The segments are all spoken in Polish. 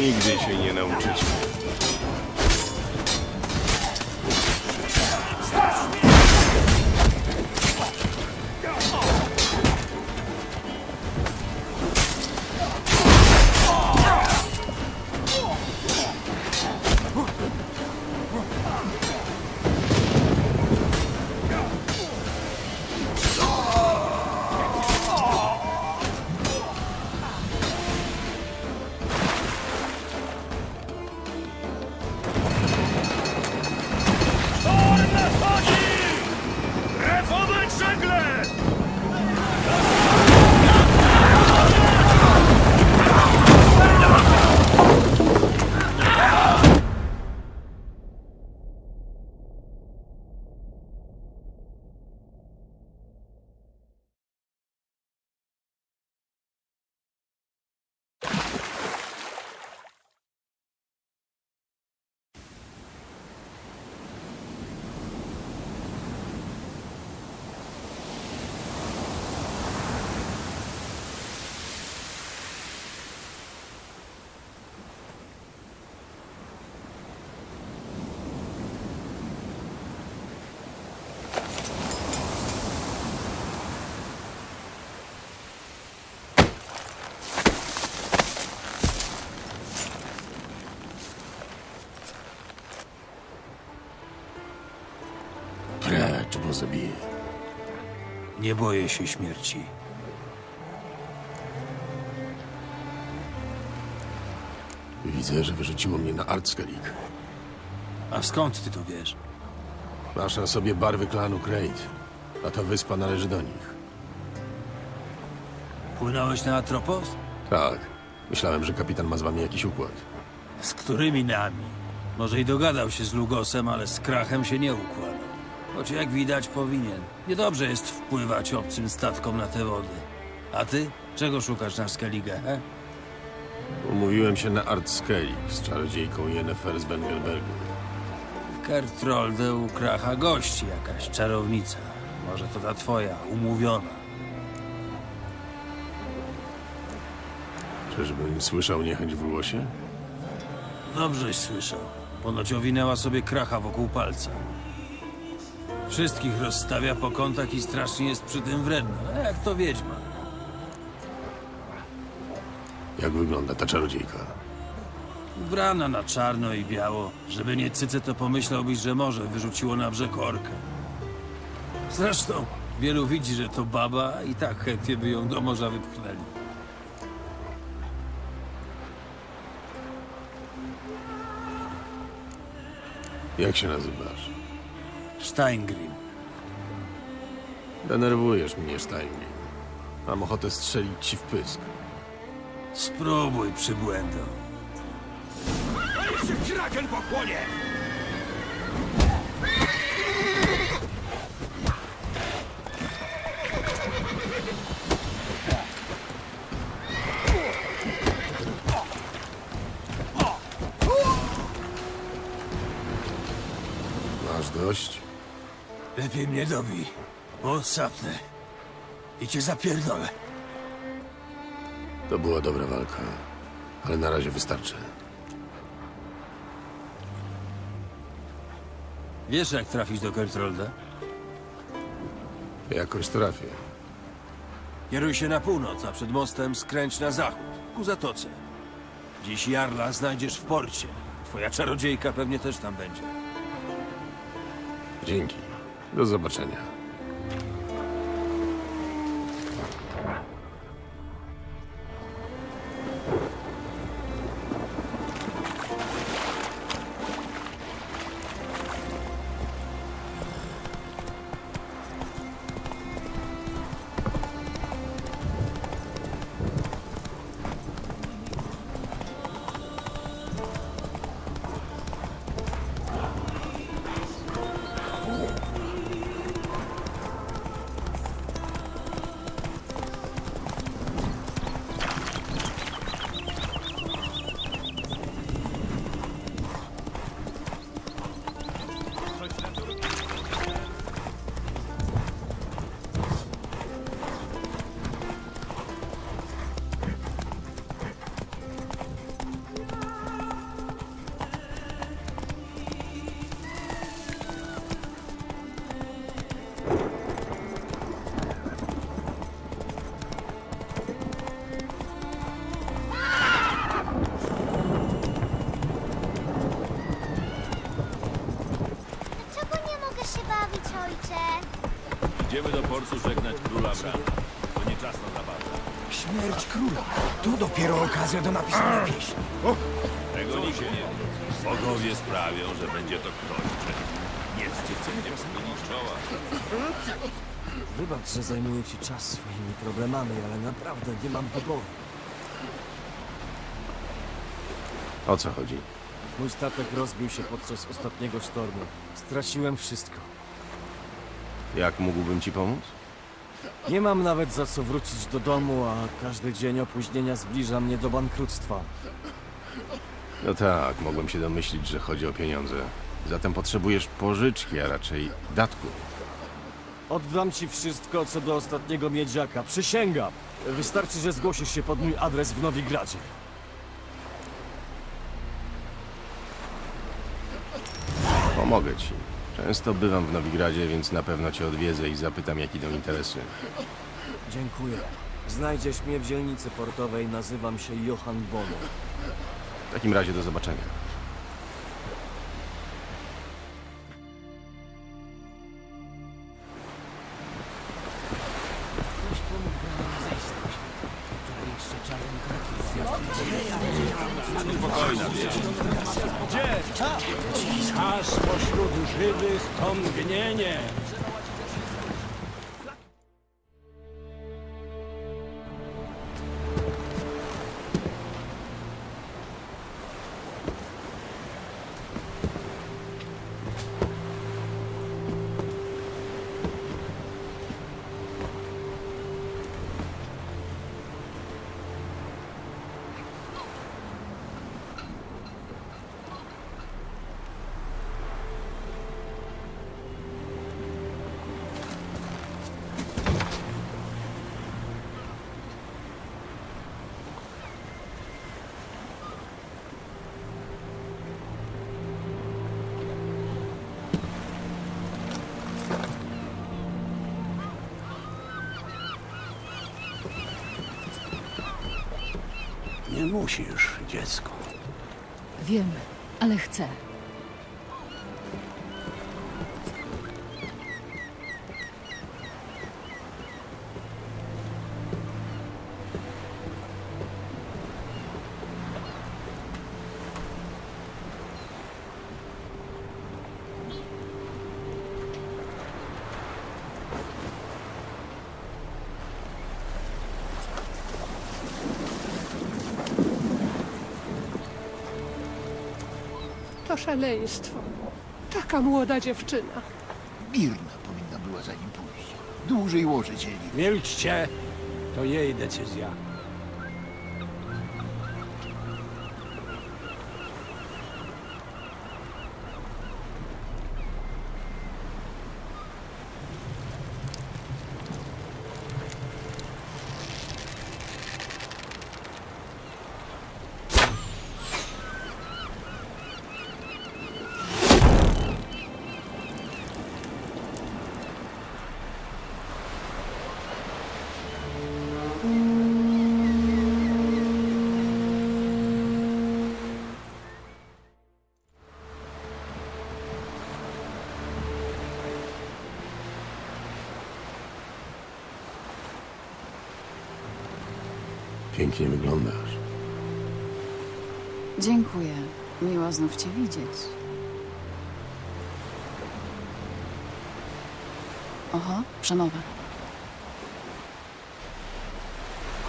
Nigdy się nie nauczycie. Bo zabiję. Nie boję się śmierci. Widzę, że wyrzuciło mnie na Artskelik. A skąd ty to wiesz? Masz na sobie barwy klanu Krayt, a ta wyspa należy do nich. Płynąłeś na Atropos? Tak. Myślałem, że kapitan ma z wami jakiś układ. Z którymi nami? Może i dogadał się z Lugosem, ale z Krachem się nie układa. Choć jak widać powinien. Niedobrze jest wpływać obcym statkom na te wody. A ty? Czego szukasz na Skellige, he? Umówiłem się na Artskelik z czarodziejką Yennefer z Wengerbergu. Kertrolde u Kracha gości jakaś czarownica. Może to ta twoja, umówiona. Czyżbym słyszał niechęć w głosie? Dobrześ słyszał. Ponoć owinęła sobie kracha wokół palca. Wszystkich rozstawia po kątach i strasznie jest przy tym wredna. Jak to wiedźma? Jak wygląda ta czarodziejka? Ubrana na czarno i biało. Żeby nie cyce, to pomyślałbyś, że morze wyrzuciło na brzeg orkę. Zresztą, wielu widzi, że to baba i tak chętnie by ją do morza wypchnęli. Jak się nazywasz? Steingrim. Denerwujesz mnie, Steingrim. Mam ochotę strzelić ci w pysk. Spróbuj, przybłędo. Niech się kraken pochłonie! Lepiej mnie dobij, bo odsapnę. I cię zapierdolę. To była dobra walka, ale na razie wystarczy. Wiesz, jak trafić do Kertrolda? Jakoś trafię. Kieruj się na północ, a przed mostem skręć na zachód, ku zatoce. Dziś Jarla znajdziesz w porcie. Twoja czarodziejka pewnie też tam będzie. Dzięki. Do zobaczenia. Okazja do napisania pieśni. Tego nikt nie wie. Bogowie sprawią, że będzie to ktoś, czego nie wstydzę nie pomylić czoła. Wybacz, że zajmuję ci czas swoimi problemami, ale naprawdę nie mam wyboru. O co chodzi? Mój statek rozbił się podczas ostatniego sztormu. Straciłem wszystko. Jak mógłbym ci pomóc? Nie mam nawet za co wrócić do domu, a każdy dzień opóźnienia zbliża mnie do bankructwa. No tak, mogłem się domyślić, że chodzi o pieniądze. Zatem potrzebujesz pożyczki, a raczej datku. Oddam ci wszystko, co do ostatniego miedziaka. Przysięgam. Wystarczy, że zgłosisz się pod mój adres w Nowigradzie. Pomogę ci. Często bywam w Nowigradzie, więc na pewno cię odwiedzę i zapytam, jak idą interesy. Dziękuję. Znajdziesz mnie w dzielnicy portowej. Nazywam się Johan Bono. W takim razie do zobaczenia. Musisz, dziecko. Wiem, ale chcę. To szaleństwo. Taka młoda dziewczyna. Mirna powinna była za nim pójść. Dłużej łoże dzieli. Milczcie, to jej decyzja. Pięknie wyglądasz. Dziękuję. Miło znów cię widzieć. Oho, przemowa.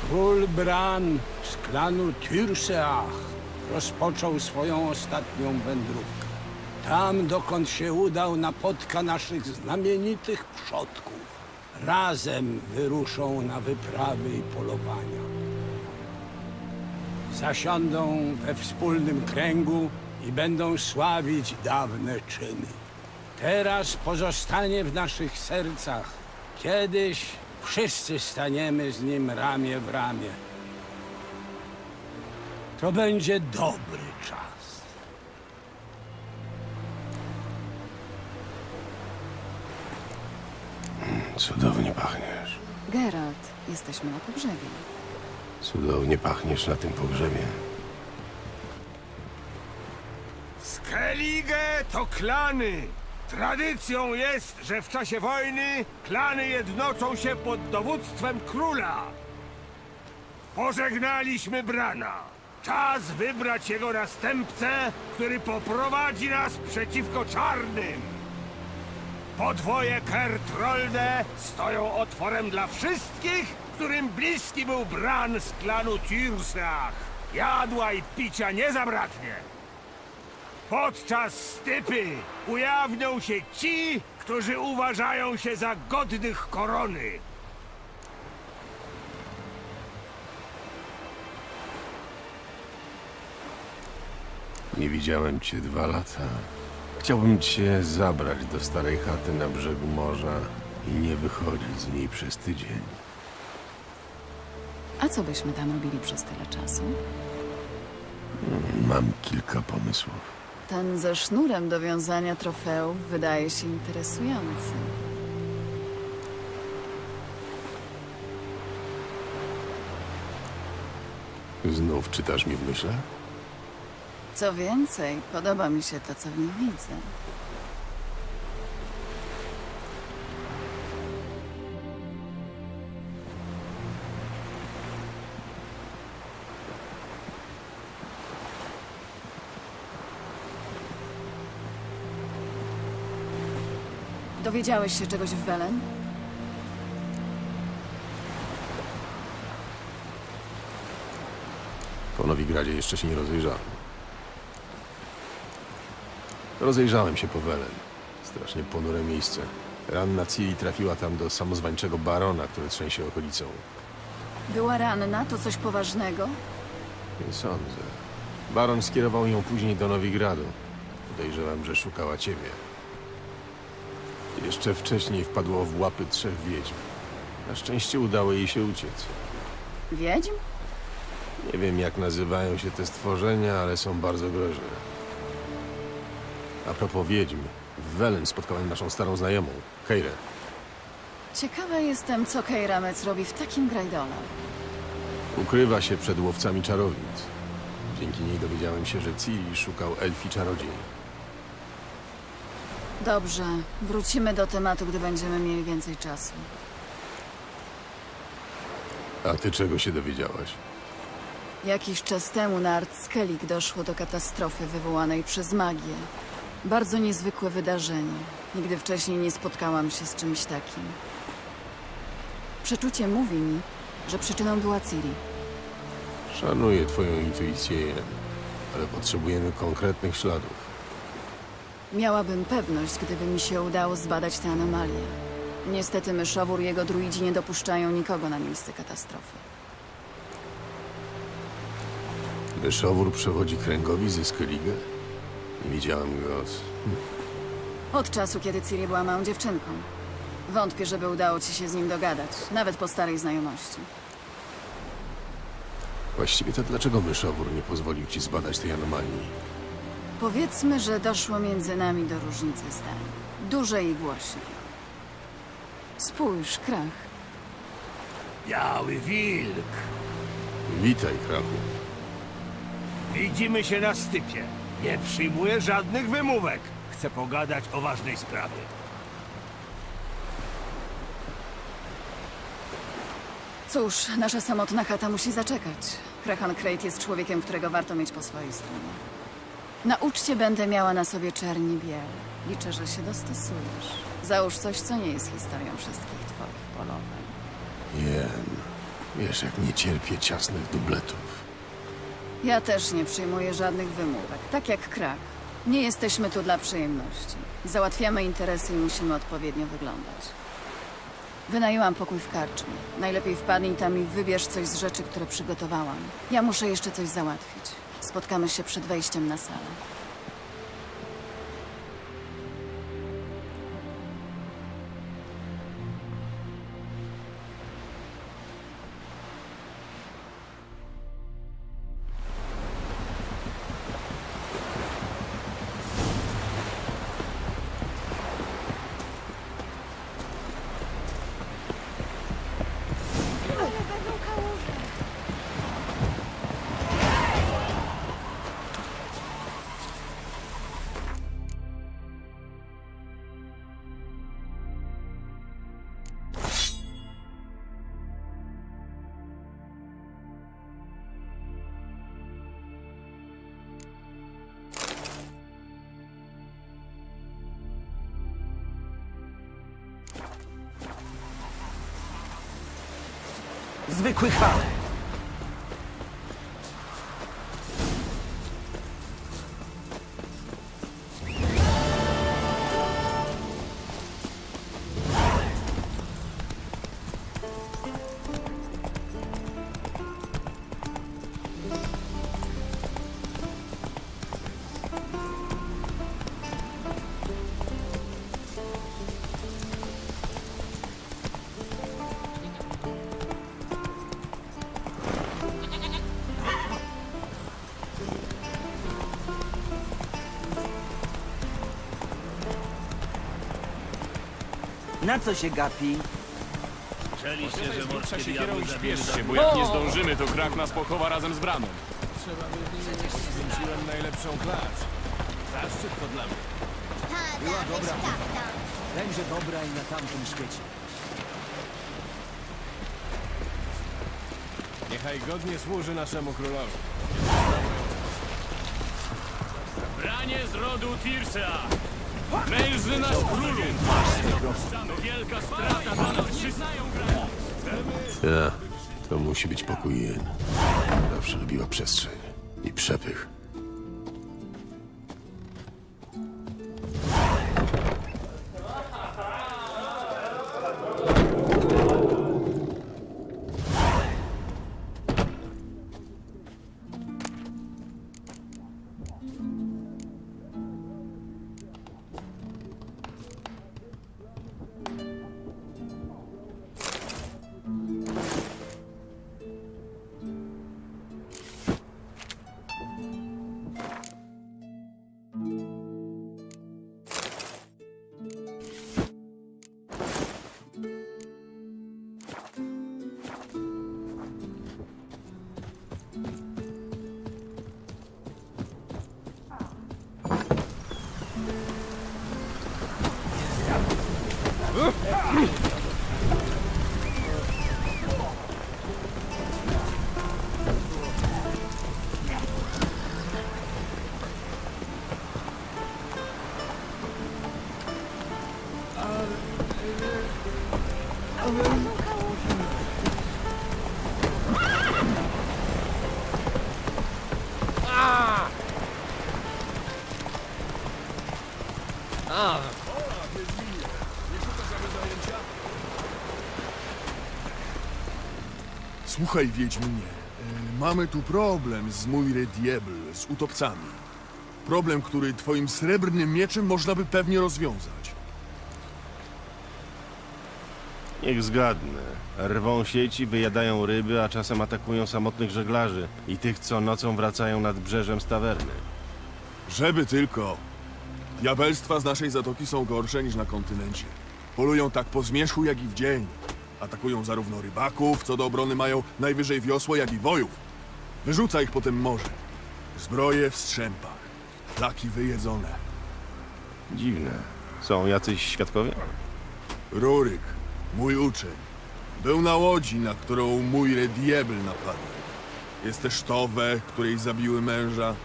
Król Bran z klanu Tyrseach rozpoczął swoją ostatnią wędrówkę. Tam, dokąd się udał, napotka naszych znamienitych przodków. Razem wyruszą na wyprawy i polowania. Zasiądą we wspólnym kręgu i będą sławić dawne czyny. Teraz pozostanie w naszych sercach. Kiedyś wszyscy staniemy z nim ramię w ramię. To będzie dobry czas. Cudownie pachniesz. Geralt, jesteśmy na pogrzebie. Cudownie pachniesz na tym pogrzebie. Skellige to klany! Tradycją jest, że w czasie wojny klany jednoczą się pod dowództwem króla. Pożegnaliśmy Brana. Czas wybrać jego następcę, który poprowadzi nas przeciwko czarnym. Podwoje Kertrolde stoją otworem dla wszystkich, którym bliski był Bran z klanu Tyrsach. Jadła i picia nie zabraknie. Podczas stypy ujawnią się ci, którzy uważają się za godnych korony. Nie widziałem cię dwa lata. Chciałbym cię zabrać do starej chaty na brzegu morza i nie wychodzić z niej przez tydzień. A co byśmy tam robili przez tyle czasu? Mam kilka pomysłów. Ten ze sznurem do wiązania trofeów wydaje się interesujący. Znów czytasz mi w myślach? Co więcej, podoba mi się to, co w nich widzę. Dowiedziałeś się czegoś w Welen? Po Nowigradzie jeszcze się nie rozejrzałem. Rozejrzałem się po Welen. Strasznie ponure miejsce. Ranna Ciri trafiła tam do samozwańczego barona, który trzęsie okolicą. Była ranna, to coś poważnego? Nie sądzę. Baron skierował ją później do Nowigradu. Podejrzewam, że szukała ciebie. Jeszcze wcześniej wpadło w łapy trzech wiedźm. Na szczęście udało jej się uciec. Wiedźm? Nie wiem, jak nazywają się te stworzenia, ale są bardzo groźne. A propos wiedźm, w Welen spotkałem naszą starą znajomą, Keirę. Ciekawa jestem, co Kejramec robi w takim grajdole. Ukrywa się przed łowcami czarownic. Dzięki niej dowiedziałem się, że Ciri szukał elfi czarodziej. Dobrze, wrócimy do tematu, gdy będziemy mieli więcej czasu. A ty czego się dowiedziałaś? Jakiś czas temu na Artskelik doszło do katastrofy wywołanej przez magię. Bardzo niezwykłe wydarzenie. Nigdy wcześniej nie spotkałam się z czymś takim. Przeczucie mówi mi, że przyczyną była Ciri. Szanuję twoją intuicję, Jen, ale potrzebujemy konkretnych śladów. Miałabym pewność, gdyby mi się udało zbadać tę anomalię. Niestety myszowór i jego druidzi nie dopuszczają nikogo na miejsce katastrofy. Myszowór przewodzi kręgowi ze Skellige? Nie widziałem go od... Od czasu, kiedy Ciri była małą dziewczynką. Wątpię, żeby udało ci się z nim dogadać, nawet po starej znajomości. Właściwie to dlaczego myszowór nie pozwolił ci zbadać tej anomalii? Powiedzmy, że doszło między nami do różnicy zdań. Dużej i głośnej. Spójrz, krach. Biały wilk. Witaj, Krachu. Widzimy się na stypie. Nie przyjmuję żadnych wymówek. Chcę pogadać o ważnej sprawie. Cóż, nasza samotna chata musi zaczekać. Krahan Krejt jest człowiekiem, którego warto mieć po swojej stronie. Na uczcie będę miała na sobie czerni biel. Liczę, że się dostosujesz. Załóż coś, co nie jest historią wszystkich twoich polowań. Jen, wiesz jak nie cierpię ciasnych dubletów. Ja też nie przyjmuję żadnych wymówek, tak jak krak. Nie jesteśmy tu dla przyjemności. Załatwiamy interesy i musimy odpowiednio wyglądać. Wynajęłam pokój w karczmie. Najlepiej wpadnij tam i wybierz coś z rzeczy, które przygotowałam. Ja muszę jeszcze coś załatwić. Spotkamy się przed wejściem na salę. Zwykły chwał. Na co się gapi? Słyszeliście, że morskie diabły zabiły bo jak nie zdążymy, to krak nas pochowa razem z bramą. Wróciłem najlepszą klacz. Zaszczyt to dla mnie. Była dobra. Będzie dobra i na tamtym świecie. Niechaj godnie służy naszemu królowi. Branie z rodu Tirsa! Mężny nasz królu! Wielka strata dla nas wszystkich! Ja, to musi być pokój Jen. Zawsze lubiła przestrzeń i przepych. Słuchaj, Wiedźminie, e, mamy tu problem z Muire Diebl, z utopcami. Problem, który twoim srebrnym mieczem można by pewnie rozwiązać. Niech zgadnę. Rwą sieci, wyjadają ryby, a czasem atakują samotnych żeglarzy i tych, co nocą wracają nad brzeżem z tawerny. Żeby tylko. Diabelstwa z naszej zatoki są gorsze niż na kontynencie. Polują tak po zmierzchu, jak i w dzień. Atakują zarówno rybaków, co do obrony mają najwyżej wiosło, jak i wojów. Wyrzuca ich potem morze. Zbroje w strzępach. Flaki wyjedzone. Dziwne. Są jacyś świadkowie? Ruryk, mój uczeń, był na łodzi, na którą mój Diebel napadł. Jest też Towe, której zabiły męża.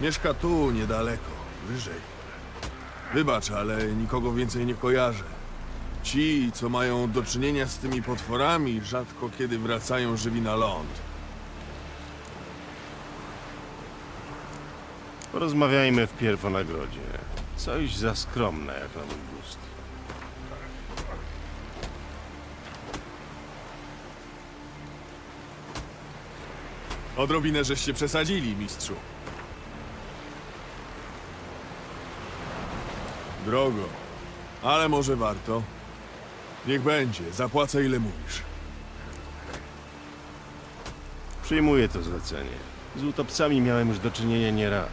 Mieszka tu, niedaleko, wyżej. Wybacz, ale nikogo więcej nie kojarzę. Ci, co mają do czynienia z tymi potworami, rzadko kiedy wracają żywi na ląd. Porozmawiajmy wpierw o nagrodzie. Coś za skromne jak na mój gust. Odrobinę żeście przesadzili, mistrzu. Drogo, ale może warto. Niech będzie, zapłacę ile mówisz. Przyjmuję to zlecenie. Z utopcami miałem już do czynienia nieraz.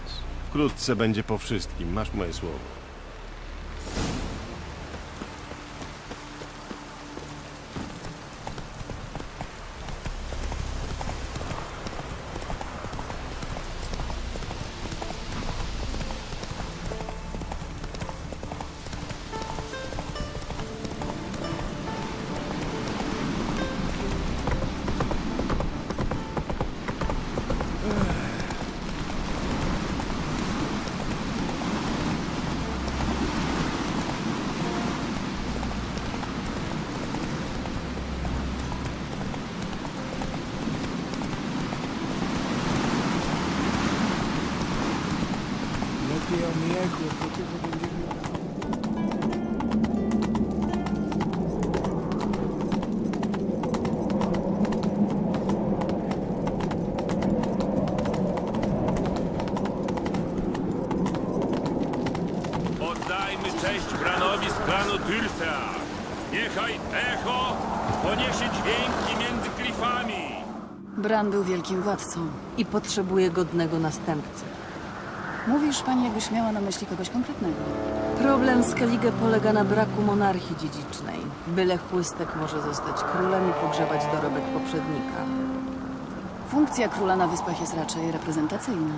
Wkrótce będzie po wszystkim, masz moje słowo. Wielkim władcą. I potrzebuje godnego następcy. Mówisz pani, jakbyś miała na myśli kogoś konkretnego. Problem Skellige polega na braku monarchii dziedzicznej. Byle chłystek może zostać królem i pogrzebać dorobek poprzednika. Funkcja króla na wyspach jest raczej reprezentacyjna.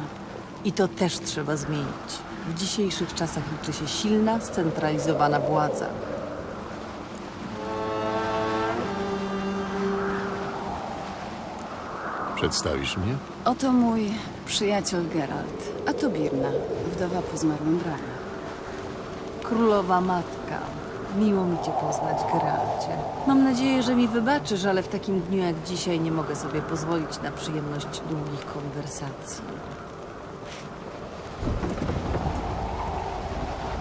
I to też trzeba zmienić. W dzisiejszych czasach liczy się silna, scentralizowana władza. Przedstawisz mnie? Oto mój przyjaciel Geralt, a to Birna, wdowa po zmarłym Branie. Królowa matka. Miło mi cię poznać, Geralcie. Mam nadzieję, że mi wybaczysz, ale w takim dniu jak dzisiaj nie mogę sobie pozwolić na przyjemność długich konwersacji.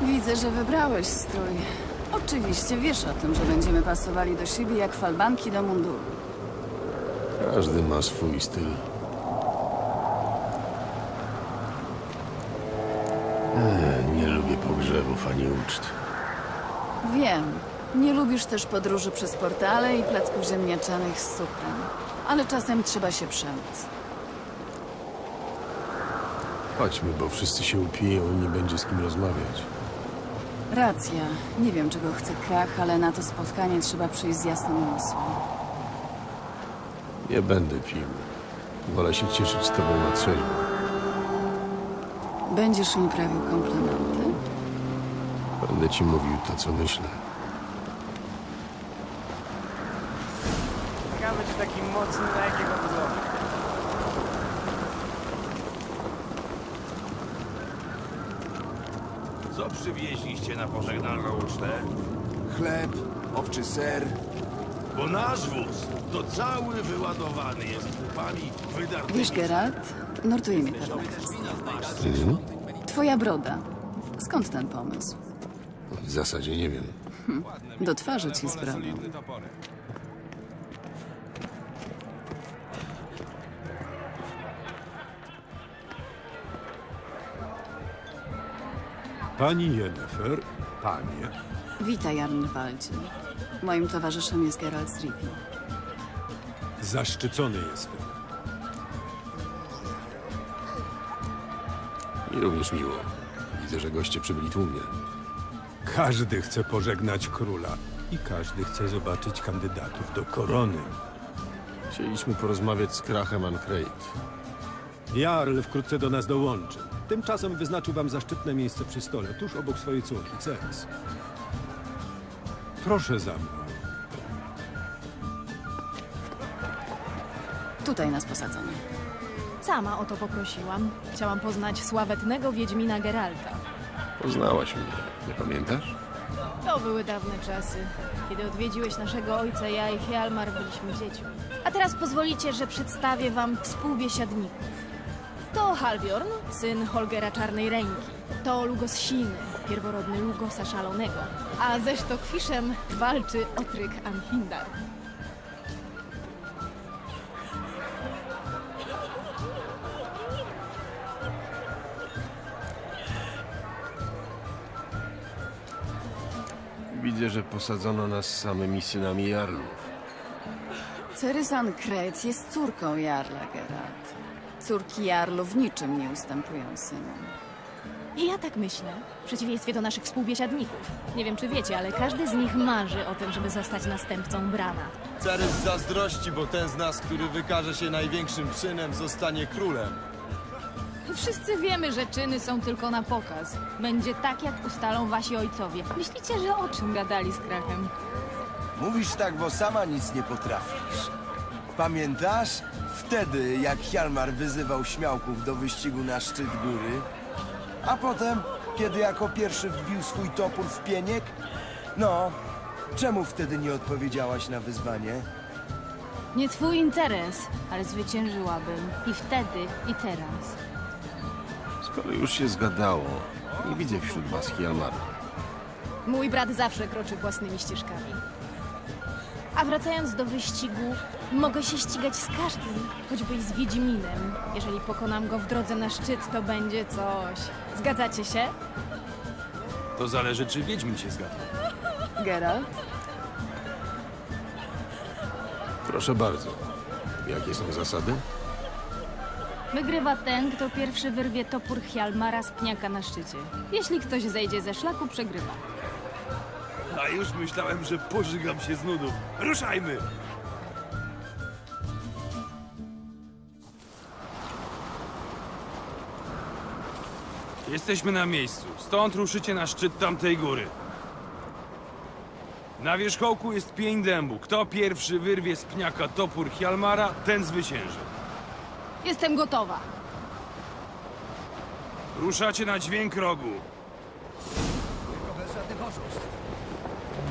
Widzę, że wybrałeś strój. Oczywiście wiesz o tym, że będziemy pasowali do siebie jak falbanki do munduru. Każdy ma swój styl. Ech, nie lubię pogrzebów ani uczt. Wiem, nie lubisz też podróży przez portale i placków ziemniaczanych z cukrem. Ale czasem trzeba się przemóc. Chodźmy, bo wszyscy się upiją i nie będzie z kim rozmawiać. Racja. Nie wiem, czego chce krach, ale na to spotkanie trzeba przyjść z jasnym umysłem. Nie będę pił. Wolę się cieszyć z tobą na trzeźwo. Będziesz mi prawił komplementy? Będę ci mówił to, co myślę. Ciekawe, czy taki mocny na jakiego wygląda. Co przywieźliście na pożegnalną ucztę? Chleb, owczy ser. Bo nasz wóz to cały wyładowany jest kupami wydartymi. Wiesz, Geralt, nurtuje mnie pewna kwestia. Mhm. Twoja broda. Skąd ten pomysł? W zasadzie nie wiem. Do twarzy ci z brodą. Pani Yennefer, panie, Witaj, Arnwaldzie. Moim towarzyszem jest Geralt z Rivii. zaszczycony jestem. Mi również miło. Widzę, że goście przybyli tłumnie. Każdy chce pożegnać króla i każdy chce zobaczyć kandydatów do korony. Chcieliśmy porozmawiać z Krachem Ancreit. Jarl wkrótce do nas dołączy. Tymczasem wyznaczył wam zaszczytne miejsce przy stole, tuż obok swojej córki, Ceres. Proszę za mną. Tutaj nas posadzono. Sama o to poprosiłam. Chciałam poznać sławetnego Wiedźmina Geralta. Poznałaś mnie, nie pamiętasz? To były dawne czasy, kiedy odwiedziłeś naszego ojca, ja i Hjalmar byliśmy dziećmi. A teraz pozwolicie, że przedstawię wam współbiesiadników. To Halbjorn, syn Holgera Czarnej Ręki. To Lugos Siny, pierworodny Lugosa Szalonego. A ze Sztokwiszem walczy Otryk Anhindar. Widzę, że posadzono nas samymi synami Jarlów. Cerysan Kret jest córką Jarla, Geralt. Córki Jarlu w niczym nie ustępują synom. I ja tak myślę, w przeciwieństwie do naszych współbiesiadników. Nie wiem, czy wiecie, ale każdy z nich marzy o tym, żeby zostać następcą Brana. Z zazdrości, bo ten z nas, który wykaże się największym czynem, zostanie królem. Wszyscy wiemy, że czyny są tylko na pokaz. Będzie tak, jak ustalą wasi ojcowie. Myślicie, że o czym gadali z Krachem? Mówisz tak, bo sama nic nie potrafisz. Pamiętasz? Wtedy, jak Hjalmar wyzywał śmiałków do wyścigu na szczyt góry? A potem, kiedy jako pierwszy wbił swój topór w pieniek? No, czemu wtedy nie odpowiedziałaś na wyzwanie? Nie twój interes, ale zwyciężyłabym. I wtedy, i teraz. Skoro już się zgadało, Nie widzę wśród was Hjalmara. Mój brat zawsze kroczy własnymi ścieżkami. A wracając do wyścigu, mogę się ścigać z każdym, choćby i z Wiedźminem. Jeżeli pokonam go w drodze na szczyt, to będzie coś. Zgadzacie się? To zależy, czy Wiedźmin się zgadza. Geralt? Proszę bardzo. Jakie są zasady? Wygrywa ten, kto pierwszy wyrwie topór Hjalmara z pniaka na szczycie. Jeśli ktoś zejdzie ze szlaku, przegrywa. A już myślałem, że pożygam się z nudów. Ruszajmy! Jesteśmy na miejscu. Stąd ruszycie na szczyt tamtej góry. Na wierzchołku jest pień dębu. Kto pierwszy wyrwie z pniaka topór Hjalmara, ten zwycięży. Jestem gotowa. Ruszacie na dźwięk rogu. Bez żadnych oszustw.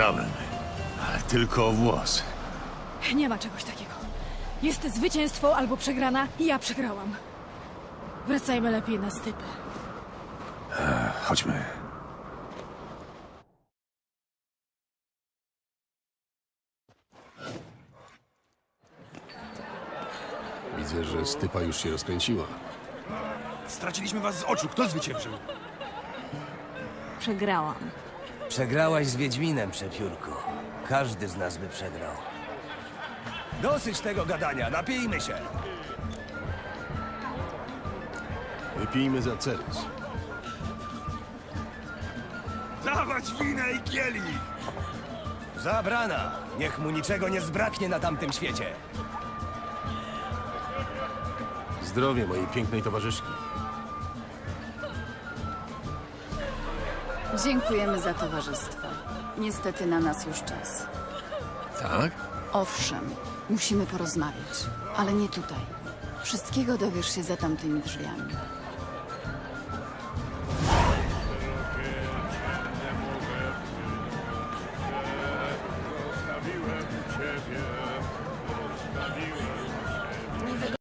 Wygrałem, ale tylko o włos. Nie ma czegoś takiego. Jest zwycięstwo albo przegrana i ja przegrałam. Wracajmy lepiej na stypę. Chodźmy. Widzę, że stypa już się rozkręciła. Straciliśmy was z oczu. Kto zwyciężył? Przegrałam. Przegrałaś z Wiedźminem, przepiórku. Każdy z nas by przegrał. Dosyć tego gadania, napijmy się! Wypijmy za Ceres. Dawać winę i kielich! Zabrana! Niech mu niczego nie zbraknie na tamtym świecie. Zdrowie mojej pięknej towarzyszki. Dziękujemy za towarzystwo. Niestety na nas już czas. Tak? Owszem, musimy porozmawiać, ale nie tutaj. Wszystkiego dowiesz się za tamtymi drzwiami.